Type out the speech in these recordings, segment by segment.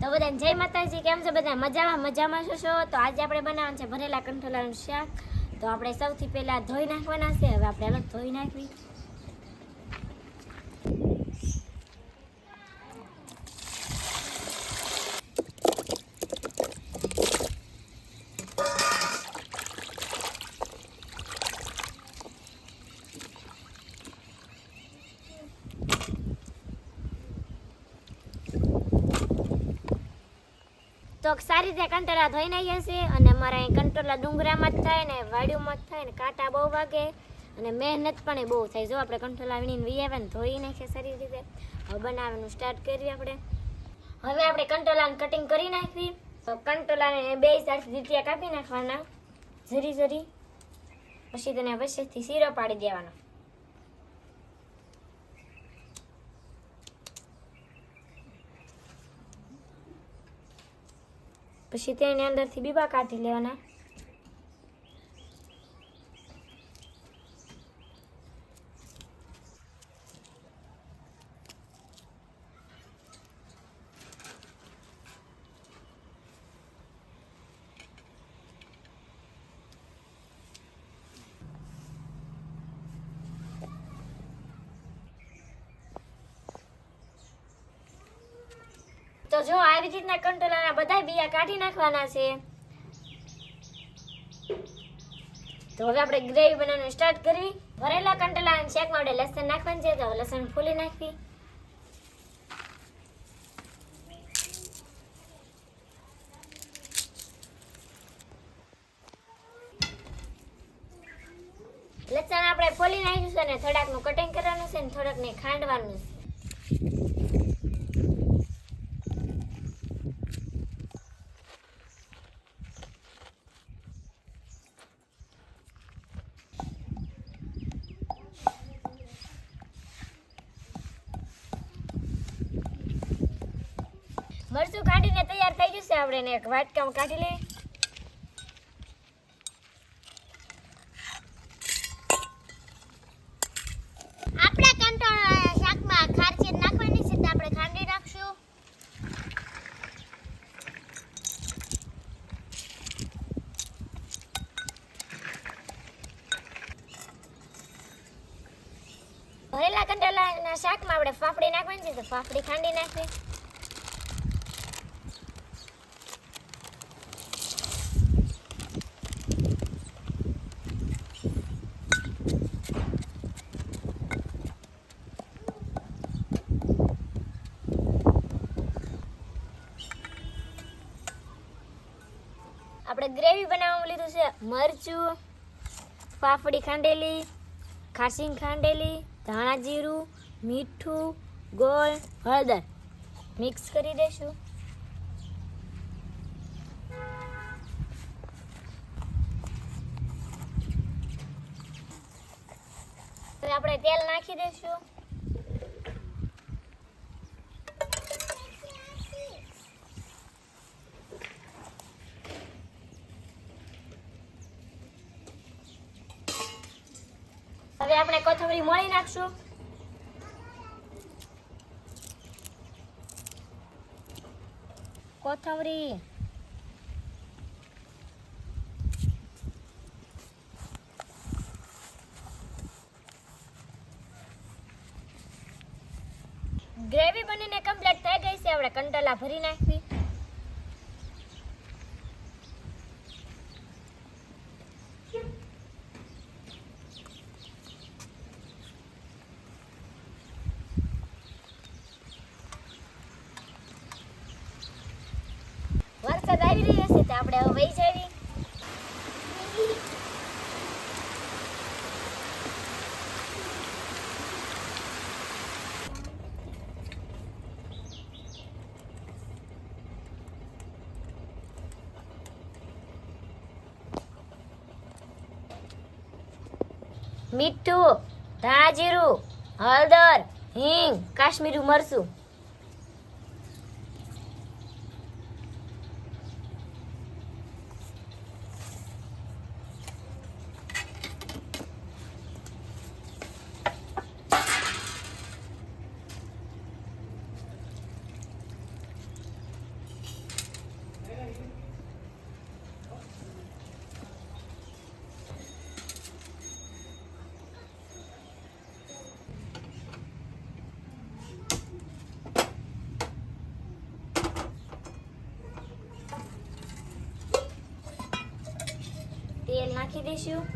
તો બધાને જય માતાજી, કેમ છો બધા? મજામાં? મજામાં શું છો? તો આજે આપણે બનાવવાનું છે ભરેલા કંઠોલાનું શાક. તો આપણે સૌથી પહેલા ધોઈ નાખવાના છે, હવે આપણે અલગ ધોઈ નાખવી. તો સારી રીતે કંટોલા ધોઈ નાખીએ છીએ અને અમારા અહીં કંટોલા ડુંગરામાં જ થાય ને વાડીઓમાં જ થાય ને કાંટા બહુ વાગે અને મહેનત પણ એ બહુ થાય. જો આપણે કંટોલા વીણીને વીએ ને ધોઈ નાખીએ સારી રીતે. હવે બનાવવાનું સ્ટાર્ટ કરીએ આપણે. હવે આપણે કંટોલાને કટિંગ કરી નાખવી તો કંટોલાને બે સાઈડ દીટિયા કાપી નાખવાના. જરી જરી પછી તેને વચ્ચેથી શીરો પાડી દેવાનો. પછી તેની અંદરથી બીબા કાઢી લેવાના. જો આવી રીતના કંટોલાના બધા બીયા કાઢી નાખવાના છે. તો હવે આપણે ગ્રેવી બનાવવાનું સ્ટાર્ટ કરી. ભરેલા કંટોલાના શેકમાં આપણે લસણ નાખવાનું છે, તો લસણ ફૂલી નાખવી. લસણ આપણે ફોલી નાખ્યું છે અને થોડાકનું કટિંગ કરવાનું છે અને થોડાકને ખાંડવાનું છે. મરચું કાઢીને તૈયાર થઈ છે આપણે એને એક વાટકામાં કાઢી લઈએ. આપણે કંટોળા શાકમાં ખારચી નાખવાની છે તો આપણે ખાંડી નાખશું. ભરેલા કંટાળાના શાકમાં આપણે ફાફડી નાખવાની છે તો ફાફડી ખાંડી નાખવી. આપણે ગ્રેવી બનાવવાનું લીધું છે. મરચું, ફાફડી ખાંડેલી, ખાસીંગ ખાંડેલી, ધાણા જીરું, મીઠું, ગોળ, હળદર. મિક્સ કરી દઈશું. આપણે તેલ નાખી દઈશું. હવે આપણે કોથમરી મળી નાખશું. કોથમરી. ગ્રેવી બનીને કમ્પ્લીટ થઈ ગઈ છે. આપણે કંટોલા ભરી નાખવી. આવી રહી હશે તો આપણે હવે વહી મીઠું ધાણા હળદર હિંગ કાશ્મીરી મરચું. નાખી દઈશું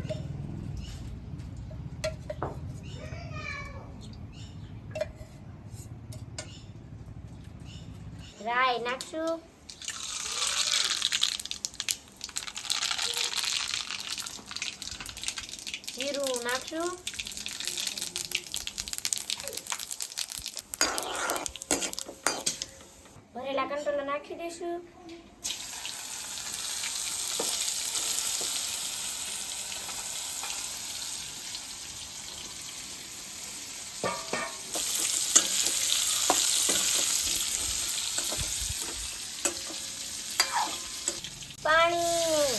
રાઈ નાખશું જીરું નાખશું ભરેલા કંટોલા નાખી દઈશું પાણી.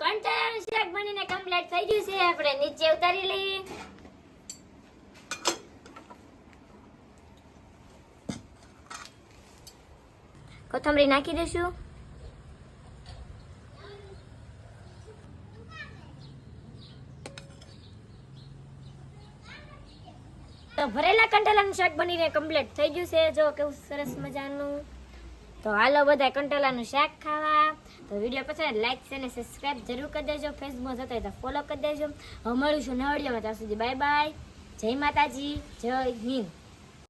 કંટાળાનું શાક બનીને કમ્પ્લીટ થઈ ગયું છે. આપણે નીચે ઉતારી લઈએ. કોથમરી નાખી દઈશું. તો ભરેલા કંટાલાનું શાક બનીને કમ્પ્લીટ થઈ ગયું છે. જો કેવું સરસ મજાનું. તો હાલો બધા કંટાલાનું શાક ખાવા. તો વીડિયો પસંદ લાઈક છે અને સબસ્ક્રાઇબ જરૂર કરી દેજો. ફેસબુક જતો હોય તો ફોલો કરી દેજો. હવે મળીશું નવા ત્યાં સુધી બાય બાય જય માતાજી. જય હિન્દ.